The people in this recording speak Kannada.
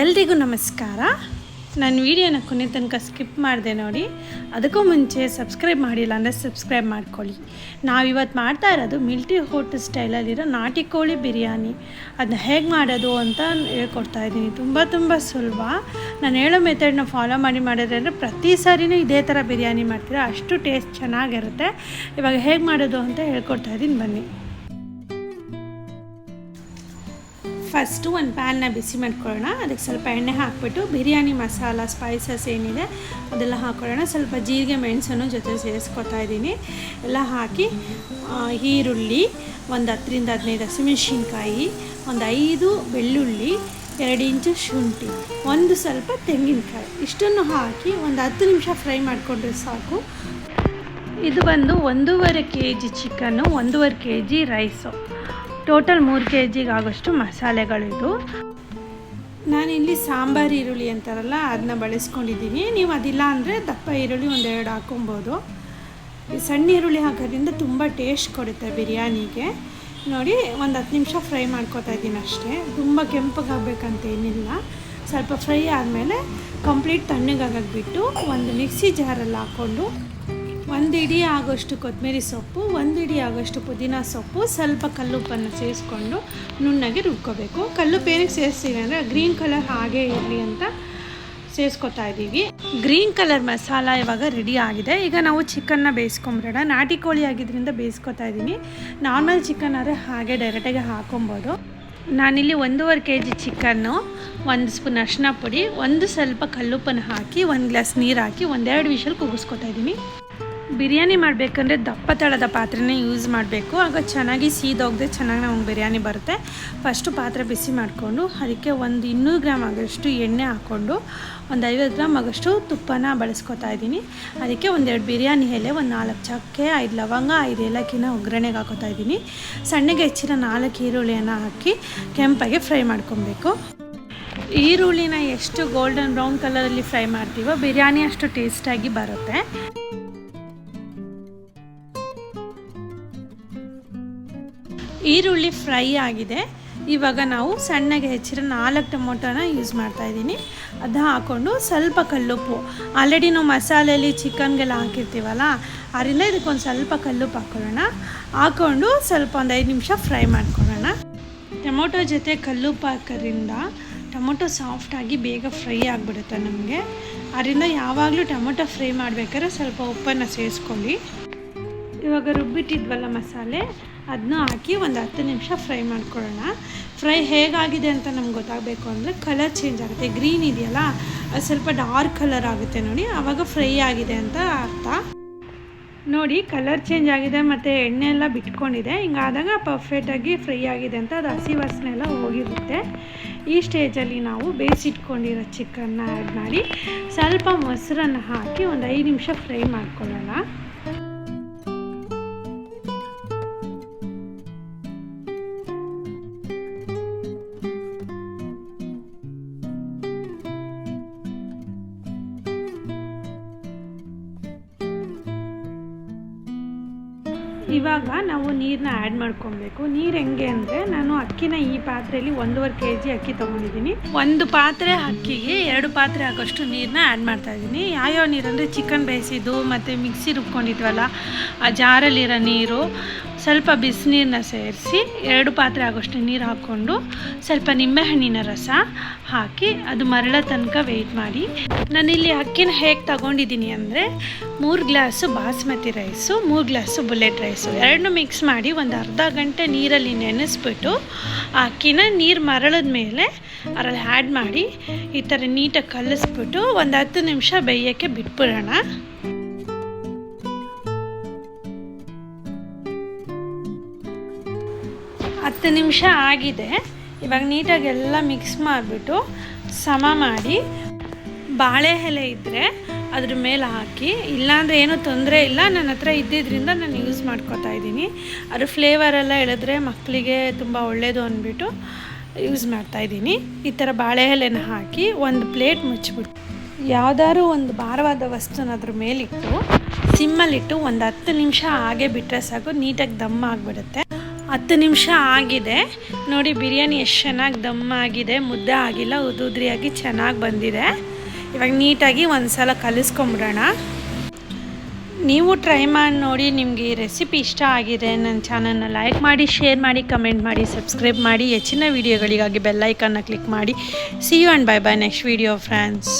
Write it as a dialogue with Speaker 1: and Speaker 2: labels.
Speaker 1: ಎಲ್ರಿಗೂ ನಮಸ್ಕಾರ. ನನ್ನ ವೀಡಿಯೋನ ಕೊನೆ ತನಕ ಸ್ಕಿಪ್ ಮಾಡಿದೆ ನೋಡಿ. ಅದಕ್ಕೂ ಮುಂಚೆ ಸಬ್ಸ್ಕ್ರೈಬ್ ಮಾಡಿಲ್ಲ ಅಂದರೆ ಸಬ್ಸ್ಕ್ರೈಬ್ ಮಾಡ್ಕೊಳ್ಳಿ. ನಾವು ಇವತ್ತು ಮಾಡ್ತಾ ಇರೋದು ಮಿಲ್ಟಿ ಹೋಟ್ ಸ್ಟೈಲಲ್ಲಿರೋ ನಾಟಿ ಕೋಳಿ ಬಿರಿಯಾನಿ. ಅದನ್ನ ಹೇಗೆ ಮಾಡೋದು ಅಂತ ಹೇಳ್ಕೊಡ್ತಾ ಇದ್ದೀನಿ. ತುಂಬ ತುಂಬ ಸುಲಭ. ನಾನು ಹೇಳೋ ಮೆಥಡ್ನ ಫಾಲೋ ಮಾಡಿ ಮಾಡಿದ್ರೆ ಅಂದರೆ ಪ್ರತಿ ಸಾರಿನೂ ಇದೇ ಥರ ಬಿರಿಯಾನಿ ಮಾಡ್ತೀರಾ. ಅಷ್ಟು ಟೇಸ್ಟ್ ಚೆನ್ನಾಗಿರುತ್ತೆ. ಇವಾಗ ಹೇಗೆ ಮಾಡೋದು ಅಂತ ಹೇಳ್ಕೊಡ್ತಾ ಇದ್ದೀನಿ. ಬನ್ನಿ. ಫಸ್ಟು ಒಂದು ಪ್ಯಾನ್ನ ಬಿಸಿ ಮಾಡ್ಕೊಳ್ಳೋಣ. ಅದಕ್ಕೆ ಸ್ವಲ್ಪ ಎಣ್ಣೆ ಹಾಕ್ಬಿಟ್ಟು ಬಿರಿಯಾನಿ, ಮಸಾಲ, ಸ್ಪೈಸಸ್ ಏನಿದೆ ಅದೆಲ್ಲ ಹಾಕ್ಕೊಳ್ಳೋಣ ಸ್ವಲ್ಪ ಜೀರಿಗೆ, ಮೆಣಸನ್ನು ಜೊತೆ ಸೇರಿಸ್ಕೊತಾ ಇದ್ದೀನಿ. ಎಲ್ಲ ಹಾಕಿ ಈರುಳ್ಳಿ ಒಂದು ಹತ್ತರಿಂದ ಹದಿನೈದು ಹಸಿಮೆಣ್ಸಿನ್ಕಾಯಿ, ಒಂದು ಐದು ಬೆಳ್ಳುಳ್ಳಿ, ಎರಡು ಇಂಚು ಶುಂಠಿ, ಒಂದು ಸ್ವಲ್ಪ ತೆಂಗಿನಕಾಯಿ. ಇಷ್ಟನ್ನು ಹಾಕಿ ಒಂದು ಹತ್ತು ನಿಮಿಷ ಫ್ರೈ ಮಾಡಿಕೊಂಡ್ರೆ ಸಾಕು. ಇದು ಬಂದು ಒಂದೂವರೆ ಕೆ ಜಿ ಚಿಕನ್ನು, ಒಂದೂವರೆ ಕೆ ಜಿ ರೈಸು. ಟೋಟಲ್ ಮೂರು ಕೆ ಜಿಗೆ ಆಗೋಷ್ಟು ಮಸಾಲೆಗಳಿದು. ನಾನಿಲ್ಲಿ ಸಾಂಬಾರು ಈರುಳ್ಳಿ ಅಂತಾರಲ್ಲ, ಅದನ್ನ ಬಳಸ್ಕೊಂಡಿದ್ದೀನಿ. ನೀವು ಅದಿಲ್ಲ ಅಂದರೆ ದಪ್ಪ ಈರುಳ್ಳಿ ಒಂದೆರಡು ಹಾಕೊಬೋದು ಸಣ್ಣ ಈರುಳ್ಳಿ ಹಾಕೋದ್ರಿಂದ ತುಂಬ ಟೇಸ್ಟ್ ಕೊಡುತ್ತೆ ಬಿರಿಯಾನಿಗೆ. ನೋಡಿ, ಒಂದು ಹತ್ತು ನಿಮಿಷ ಫ್ರೈ ಮಾಡ್ಕೊತಾ ಇದ್ದೀನಿ ಅಷ್ಟೇ. ತುಂಬ ಕೆಂಪಗಾಗಬೇಕಂತ ಏನಿಲ್ಲ. ಸ್ವಲ್ಪ ಫ್ರೈ ಆದಮೇಲೆ ಕಂಪ್ಲೀಟ್ ತಣ್ಣಗಾಗಿಬಿಟ್ಟು ಬಿಟ್ಟು ಒಂದು ಮಿಕ್ಸಿ ಜಾರಲ್ಲಿ ಹಾಕ್ಕೊಂಡು ಒಂದು ಇಡೀ ಆಗೋಷ್ಟು ಕೊತ್ತಂಬರಿ ಸೊಪ್ಪು ಒಂದು ಇಡೀ ಆಗೋಷ್ಟು ಪುದೀನ ಸೊಪ್ಪು ಸ್ವಲ್ಪ ಕಲ್ಲುಪ್ಪನ್ನು ಸೇರಿಸ್ಕೊಂಡು ನುಣ್ಣಗೆ ರುಬ್ಕೋಬೇಕು. ಕಲ್ಲುಪ್ಪು ಏನಕ್ಕೆ ಸೇರಿಸ್ತೀವಿ ಅಂದರೆ ಗ್ರೀನ್ ಕಲರ್ ಹಾಗೆ ಇರಲಿ ಅಂತ ಸೇರಿಸ್ಕೊತಾ ಇದ್ದೀವಿ. ಗ್ರೀನ್ ಕಲರ್ ಮಸಾಲ ಇವಾಗ ರೆಡಿ ಆಗಿದೆ. ಈಗ ನಾವು ಚಿಕನ್ನ ಬೇಯಿಸ್ಕೊಂಬಿಡೋಣ. ನಾಟಿ ಕೋಳಿ ಆಗಿದ್ದರಿಂದ ಬೇಯಿಸ್ಕೊತಾ ಇದ್ದೀನಿ. ನಾರ್ಮಲ್ ಚಿಕನ್ ಆದರೆ ಹಾಗೆ ಡೈರೆಕ್ಟಾಗಿ ಹಾಕೊಬೋದು. ನಾನಿಲ್ಲಿ ಒಂದೂವರೆ ಕೆ ಜಿ ಚಿಕನ್ನು, ಒಂದು ಸ್ಪೂನ್ ಅರಿಶಿನ ಪುಡಿ, ಒಂದು ಸ್ವಲ್ಪ ಕಲ್ಲುಪ್ಪನ್ನು ಹಾಕಿ, ಒಂದು ಗ್ಲಾಸ್ ನೀರು ಹಾಕಿ, ಒಂದೆರಡು ವಿಷಲ್ ಕೂಗಿಸ್ಕೊತಾ ಇದ್ದೀನಿ. ಬಿರಿಯಾನಿ ಮಾಡಬೇಕಂದ್ರೆ ದಪ್ಪ ತಳದ ಪಾತ್ರೆನೇ ಯೂಸ್ ಮಾಡಬೇಕು. ಆಗ ಚೆನ್ನಾಗಿ ಸೀದೋಗದೆ ಚೆನ್ನಾಗಿ ನಮಗೆ ಬಿರಿಯಾನಿ ಬರುತ್ತೆ. ಫಸ್ಟು ಪಾತ್ರೆ ಬಿಸಿ ಮಾಡಿಕೊಂಡು ಅದಕ್ಕೆ ಒಂದು ಇನ್ನೂರು ಗ್ರಾಮ್ ಆಗೋಷ್ಟು ಎಣ್ಣೆ ಹಾಕ್ಕೊಂಡು ಒಂದು ಐವತ್ತು ಗ್ರಾಮ್ ಆಗೋಷ್ಟು ತುಪ್ಪನ ಬಳಸ್ಕೊತಾ ಇದ್ದೀನಿ. ಅದಕ್ಕೆ ಒಂದೆರಡು ಬಿರಿಯಾನಿ ಎಲೆ, ಒಂದು ನಾಲ್ಕು ಚಕ್ಕೆ, ಐದು ಲವಂಗ, ಐದು ಏಲಕ್ಕಿನ ಒಗ್ಗರಣೆಗೆ ಹಾಕೋತಾ ಇದ್ದೀನಿ. ಸಣ್ಣಗೆ ಹೆಚ್ಚಿನ ನಾಲ್ಕು ಈರುಳ್ಳಿಯನ್ನು ಹಾಕಿ ಕೆಂಪಾಗಿ ಫ್ರೈ ಮಾಡ್ಕೊಬೇಕು. ಈರುಳ್ಳಿನ ಎಷ್ಟು ಗೋಲ್ಡನ್ ಬ್ರೌನ್ ಕಲರಲ್ಲಿ ಫ್ರೈ ಮಾಡ್ತೀವೋ ಬಿರಿಯಾನಿ ಅಷ್ಟು ಟೇಸ್ಟಾಗಿ ಬರುತ್ತೆ. ಈರುಳ್ಳಿ ಫ್ರೈ ಆಗಿದೆ. ಇವಾಗ ನಾವು ಸಣ್ಣಗೆ ಹೆಚ್ಚಿರೋ ನಾಲ್ಕು ಟೊಮೊಟೊನ ಯೂಸ್ ಮಾಡ್ತಾಯಿದ್ದೀನಿ ಅದು ಹಾಕ್ಕೊಂಡು ಸ್ವಲ್ಪ ಕಲ್ಲುಪ್ಪು. ಆಲ್ರೆಡಿ ನಾವು ಮಸಾಲೆಯಲ್ಲಿ ಚಿಕನ್ಗೆಲ್ಲ ಹಾಕಿರ್ತೀವಲ್ಲ ಅದರಿಂದ ಇದಕ್ಕೊಂದು ಸ್ವಲ್ಪ ಕಲ್ಲುಪ್ಪು ಹಾಕ್ಕೊಳ್ಳೋಣ ಹಾಕ್ಕೊಂಡು ಸ್ವಲ್ಪ ಒಂದು ಐದು ನಿಮಿಷ ಫ್ರೈ ಮಾಡ್ಕೊಳ್ಳೋಣ. ಟೊಮೊಟೊ ಜೊತೆ ಕಲ್ಲುಪ್ಪು ಹಾಕೋದ್ರಿಂದ ಟೊಮೊಟೊ ಸಾಫ್ಟಾಗಿ ಬೇಗ ಫ್ರೈ ಆಗಿಬಿಡುತ್ತೆ ನಮಗೆ. ಅದರಿಂದ ಯಾವಾಗಲೂ ಟೊಮೊಟೊ ಫ್ರೈ ಮಾಡಬೇಕಾದ್ರೆ ಸ್ವಲ್ಪ ಉಪ್ಪನ್ನು ಸೇರಿಸ್ಕೊಳ್ಳಿ. ಇವಾಗ ರುಬ್ಬಿಟ್ಟಿದ್ವಲ್ಲ ಮಸಾಲೆ ಅದನ್ನ ಹಾಕಿ ಒಂದು ಹತ್ತು ನಿಮಿಷ ಫ್ರೈ ಮಾಡ್ಕೊಳ್ಳೋಣ. ಫ್ರೈ ಹೇಗಾಗಿದೆ ಅಂತ ನಮ್ಗೆ ಗೊತ್ತಾಗಬೇಕು ಅಂದರೆ ಕಲರ್ ಚೇಂಜ್ ಆಗುತ್ತೆ. ಗ್ರೀನ್ ಇದೆಯಲ್ಲ, ಅದು ಸ್ವಲ್ಪ ಡಾರ್ಕ್ ಕಲರ್ ಆಗುತ್ತೆ ನೋಡಿ. ಆವಾಗ ಫ್ರೈ ಆಗಿದೆ ಅಂತ ಅರ್ಥ. ನೋಡಿ ಕಲರ್ ಚೇಂಜ್ ಆಗಿದೆ ಮತ್ತು ಎಣ್ಣೆ ಎಲ್ಲ ಬಿಟ್ಕೊಂಡಿದೆ. ಹಿಂಗಾದಾಗ ಪರ್ಫೆಕ್ಟಾಗಿ ಫ್ರೈ ಆಗಿದೆ ಅಂತ ಅದು ಹಸಿ ವಾಸನೆ ಎಲ್ಲ ಹೋಗಿರುತ್ತೆ. ಈ ಸ್ಟೇಜಲ್ಲಿ ನಾವು ಬೇಯಿಸಿಟ್ಕೊಂಡಿರೋ ಚಿಕನ್ನ ಆ್ಯಡ್ ಮಾಡಿ, ಸ್ವಲ್ಪ ಮೊಸರನ್ನು ಹಾಕಿ ಒಂದು ಐದು ನಿಮಿಷ ಫ್ರೈ ಮಾಡ್ಕೊಳ್ಳೋಣ. ಇವಾಗ ನಾವು ನೀರನ್ನ ಆ್ಯಡ್ ಮಾಡ್ಕೊಬೇಕು. ನೀರು ಹೆಂಗೆ ಅಂದರೆ ನಾನು ಅಕ್ಕಿನ ಈ ಪಾತ್ರೆಯಲ್ಲಿ ಒಂದೂವರೆ ಕೆ ಜಿ ಅಕ್ಕಿ ತೊಗೊಂಡಿದ್ದೀನಿ. ಒಂದು ಪಾತ್ರೆ ಅಕ್ಕಿಗೆ ಎರಡು ಪಾತ್ರೆ ಆಗೋಷ್ಟು ನೀರನ್ನ ಆ್ಯಡ್ ಮಾಡ್ತಾ ಇದ್ದೀನಿ. ಯಾವ್ಯಾವ ನೀರು ಅಂದರೆ ಚಿಕನ್ ಬೇಯಿಸಿದ್ದು, ಮತ್ತು ಮಿಕ್ಸಿ ರುಬ್ಕೊಂಡಿದ್ವಲ್ಲ, ಆ ಜಾರಲ್ಲಿರೋ ನೀರು ಸ್ವಲ್ಪ ಬಿಸಿನೀರನ್ನ ಸೇರಿಸಿ ಎರಡು ಪಾತ್ರೆ ಆಗೋಷ್ಟು ನೀರು ಹಾಕ್ಕೊಂಡು ಸ್ವಲ್ಪ ನಿಂಬೆಹಣ್ಣಿನ ರಸ ಹಾಕಿ ಅದು ಮರಳ ತನಕ ವೆಯ್ಟ್ ಮಾಡಿ. ನಾನಿಲ್ಲಿ ಅಕ್ಕಿನ ಹೇಗೆ ತಗೊಂಡಿದ್ದೀನಿ ಅಂದರೆ ಮೂರು ಗ್ಲಾಸು ಬಾಸ್ಮತಿ ರೈಸು, ಮೂರು ಗ್ಲಾಸು ಬುಲೆಟ್ ರೈಸು. ಎರಡನ್ನೂ ಮಿಕ್ಸ್ ಮಾಡಿ ಒಂದು ಅರ್ಧ ಗಂಟೆ ನೀರಲ್ಲಿ ನೆನೆಸ್ಬಿಟ್ಟು ಅಕ್ಕಿನ ನೀರು ಮರಳದ ಮೇಲೆ ಅದರಲ್ಲಿ ಆ್ಯಡ್ ಮಾಡಿ ಈ ಥರ ನೀಟಾಗಿ ಕಲಿಸ್ಬಿಟ್ಟು ಒಂದು ಹತ್ತು ನಿಮಿಷ ಬೇಯೋಕ್ಕೆ ಬಿಟ್ಬಿಡೋಣ. ಹತ್ತು ನಿಮಿಷ ಆಗಿದೆ. ಇವಾಗ ನೀಟಾಗಿ ಎಲ್ಲ ಮಿಕ್ಸ್ ಮಾಡಿಬಿಟ್ಟು ಸಮ ಮಾಡಿ. ಬಾಳೆ ಎಲೆ ಇದ್ದರೆ ಅದ್ರ ಮೇಲೆ ಹಾಕಿ, ಇಲ್ಲಾಂದರೆ ಏನೂ ತೊಂದರೆ ಇಲ್ಲ. ನನ್ನ ಹತ್ರ ಇದ್ದಿದ್ದರಿಂದ ನಾನು ಯೂಸ್ ಮಾಡ್ಕೊತಾ ಇದ್ದೀನಿ. ಅದ್ರ ಫ್ಲೇವರೆಲ್ಲ ಹೇಳಿದ್ರೆ ಮಕ್ಕಳಿಗೆ ತುಂಬ ಒಳ್ಳೆಯದು ಅಂದ್ಬಿಟ್ಟು ಯೂಸ್ ಮಾಡ್ತಾ ಇದ್ದೀನಿ. ಈ ಥರ ಬಾಳೆ ಎಲೆನ ಹಾಕಿ ಒಂದು ಪ್ಲೇಟ್ ಮುಚ್ಚಿಬಿಟ್ಟು, ಯಾವ್ದಾದ್ರು ಒಂದು ಭಾರವಾದ ವಸ್ತುನ ಅದ್ರ ಮೇಲಿಟ್ಟು, ಸಿಮ್ಮಲ್ಲಿಟ್ಟು ಒಂದು ಹತ್ತು ನಿಮಿಷ ಹಾಗೆ ಬಿಟ್ಟರೆ ಸಾಕು. ನೀಟಾಗಿ ದಮ್ಮ ಆಗಿಬಿಡುತ್ತೆ. ಹತ್ತು ನಿಮಿಷ ಆಗಿದೆ. ನೋಡಿ, ಬಿರಿಯಾನಿ ಎಷ್ಟು ಚೆನ್ನಾಗಿ ದಮ್ ಆಗಿದೆ. ಮುದ್ದೆ ಆಗಿಲ್ಲ, ಉದುದ್ರಿಯಾಗಿ ಚೆನ್ನಾಗಿ ಬಂದಿದೆ. ಇವಾಗ ನೀಟಾಗಿ ಒಂದು ಸಲ ಕಲಿಸ್ಕೊಂಬಿಡೋಣ. ನೀವು ಟ್ರೈ ಮಾಡಿ ನೋಡಿ, ನಿಮಗೆ ಈ ರೆಸಿಪಿ ಇಷ್ಟ ಆಗಿದೆ ನನ್ನ ಚಾನಲ್ನ ಲೈಕ್ ಮಾಡಿ, ಶೇರ್ ಮಾಡಿ, ಕಮೆಂಟ್ ಮಾಡಿ, ಸಬ್ಸ್ಕ್ರೈಬ್ ಮಾಡಿ. ಹೆಚ್ಚಿನ ವೀಡಿಯೋಗಳಿಗಾಗಿ ಬೆಲ್ಲೈಕನ್ನ ಕ್ಲಿಕ್ ಮಾಡಿ. See you and bye bye next video friends